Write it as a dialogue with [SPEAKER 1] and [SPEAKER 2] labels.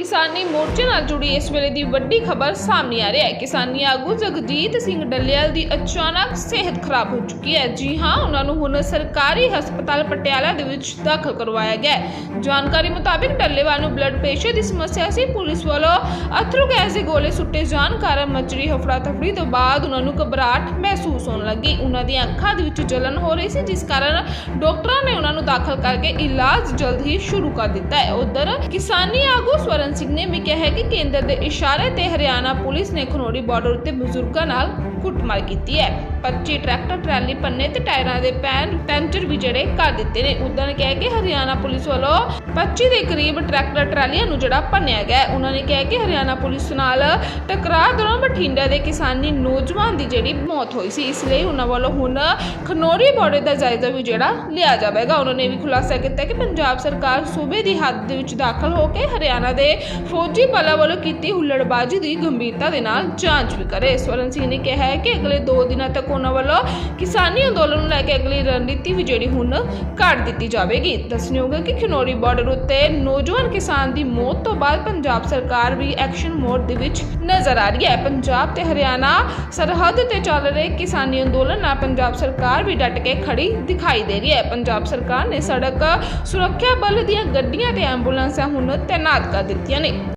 [SPEAKER 1] ਕਿਸਾਨੀ ਮੋਰਚੇ ਨਾਲ ਜੁੜੀ ਇਸ ਵੇਲੇ ਦੀ ਵੱਡੀ ਖਬਰ ਸਾਹਮਣੇ ਆ ਰਹੀ ਹੈ। ਕਿਸਾਨੀ ਆਗੂ ਜਗਜੀਤ ਸਿੰਘ ਡੱਲੇਵਾਲ ਦੀ ਅਚਾਨਕ ਸਿਹਤ ਖਰਾਬ ਹੋ ਚੁੱਕੀ ਹੈ। ਜੀ ਹਾਂ, ਉਹਨਾਂ ਨੂੰ ਹੁਣ ਸਰਕਾਰੀ ਹਸਪਤਾਲ ਪਟਿਆਲਾ ਦੇ ਵਿੱਚ ਦਾਖਲ ਕਰਵਾਇਆ ਗਿਆ ਜਾਣਕਾਰੀ ਮੁਤਾਬਿਕ ਡੱਲੇਵਾਲ ਨੂੰ ਬਲੱਡ ਪ੍ਰੈਸ਼ਰ ਦੀ ਸਮੱਸਿਆ ਸੀ। ਪੁਲਿਸ ਵੱਲੋਂ ਅਥਰੂ ਗੈਸ ਦੇ ਗੋਲੇ ਸੁੱਟੇ ਜਾਣ ਕਾਰਨ ਮਚਰੀ ਹਫੜਾ ਤਫੜੀ ਤੋਂ ਬਾਅਦ ਉਹਨਾਂ ਨੂੰ ਘਬਰਾਹਟ ਮਹਿਸੂਸ ਹੋਣ ਲੱਗੀ। ਉਹਨਾਂ ਦੀਆਂ ਅੱਖਾਂ ਦੇ ਵਿੱਚ ਜਲਨ ਹੋ ਰਹੀ ਸੀ, ਜਿਸ ਕਾਰਨ ਡਾਕਟਰਾਂ ਨੇ ਉਹਨਾਂ ਨੂੰ ਦਾਖਲ ਕਰਕੇ ਇਲਾਜ ਜਲਦ ਹੀ ਸ਼ੁਰੂ ਕਰ ਦਿੱਤਾ ਹੈ। ਉਧਰ ਕਿਸਾਨੀ ਆਗੂ ਸਵਰਨ ਸਿੰਘ ਨੇ ਵੀ ਕਿਹਾ ਕਿ ਕੇਂਦਰ ਦੇ ਇਸ਼ਾਰੇ ਤੇ ਹਰਿਆਣਾ ਪੁਲਿਸ ਨੇ ਖਨੋਰੀ ਬਾਰਡਰ ਉੱਤੇ ਬਜ਼ੁਰਗਾਂ ਨਾਲ ਕੁੱਟਮਾਰ ਕੀਤੀ ਹੈ। 25 ਟਰੈਕਟਰ, ਟਰਾਲੀ, ਪੰਨੇ ਤੇ ਟਾਇਰਾਂ ਦੇ ਪੈਨ, ਪੈਂਚਰ ਵੀ ਜਿਹੜੇ ਕਰ ਦਿੱਤੇ ਨੇ। ਉਦਾਂ ਨੇ ਕਿਹਾ ਕਿ ਹਰਿਆਣਾ ਪੁਲਿਸ ਵੱਲੋਂ 25 ਦੇ ਕਰੀਬ ਟਰੈਕਟਰ, ਟਰਾਲੀਆਂ ਨੂੰ ਜਿਹੜਾ ਭੰਨਿਆ ਗਿਆ ਉਹਨਾਂ ਨੇ ਕਿਹਾ ਕਿ ਹਰਿਆਣਾ ਪੁਲਿਸ ਨਾਲ ਟਕਰਾਅ ਦੌਰਾਨ ਬਠਿੰਡਾ ਦੇ ਕਿਸਾਨੀ ਨੌਜਵਾਨ ਦੀ ਜਿਹੜੀ ਮੌਤ ਹੋਈ ਸੀ। ਇਸ ਲਈ ਉਹਨਾਂ ਵੱਲੋਂ ਹੁਣ ਖਨੋਰੀ ਬਾਰਡਰ ਦਾ ਜਾਇਜ਼ਾ ਵੀ ਜਿਹੜਾ ਲਿਆ ਜਾਵੇਗਾ। ਉਹਨਾਂ ਨੇ ਵੀ ਖੁਲਾਸਾ ਕੀਤਾ ਕਿ ਪੰਜਾਬ ਸਰਕਾਰ ਸੂਬੇ ਦੀ ਹੱਦ ਦੇ ਵਿੱਚ ਦਾਖਲ ਹੋ ਕੇ ਹਰਿਆਣਾ ਦੇ ਫੌਜੀ ਬਲਾਂ ਵੱਲੋਂ ਕੀਤੀ ਹੁੱਲੜਬਾਜ਼ੀ ਦੀ ਗੰਭੀਰਤਾ ਦੇ ਨਾਲ ਜਾਂਚ ਵੀ ਕਰੇ। ਸਵਰਨ ਸਿੰਘ ਨੇ ਕਿਹਾ ਹੈ ਕਿ ਅਗਲੇ 2 ਦਿਨਾਂ ਤੱਕ ਉਹਨਾਂ ਵੱਲੋਂ ਕਿਸਾਨੀ ਅੰਦੋਲਨ ਨੂੰ ਲੈ ਕੇ ਅਗਲੀ ਰਣਨੀਤੀ ਵੀ ਜਿਹੜੀ ਹੁਣ ਘੜ ਦਿੱਤੀ ਜਾਵੇਗੀ। ਦੱਸਣਯੋਗ ਹੈ ਕਿ ਖਨੋਰੀ ਬਾਰਡਰ ਉੱਤੇ ਨੌਜਵਾਨ ਕਿਸਾਨ ਦੀ ਮੌਤ ਤੋਂ ਬਾਅਦ ਪੰਜਾਬ ਸਰਕਾਰ ਵੀ ਐਕਸ਼ਨ ਮੋਡ ਦੇ ਵਿੱਚ ਨਜ਼ਰ ਆ ਰਹੀ ਹੈ। ਪੰਜਾਬ ਤੇ ਹਰਿਆਣਾ ਸਰਹੱਦ ਤੇ ਚੱਲ ਰਹੇ ਕਿਸਾਨੀ ਅੰਦੋਲਨ ਨਾਲ ਪੰਜਾਬ ਸਰਕਾਰ ਵੀ ਡਟ ਕੇ ਖੜੀ ਦਿਖਾਈ ਦੇ ਰਹੀ ਹੈ। ਪੰਜਾਬ ਸਰਕਾਰ ਨੇ ਸੜਕ ਸੁਰੱਖਿਆ ਬਲ ਦੀਆਂ ਗੱਡੀਆਂ ਤੇ ਐਂਬੂਲੈਂਸਾਂ ਹੁਣ ਤੈਨਾਤ ਕਰ ਦਿੱਤੀਆਂ ਨੇ।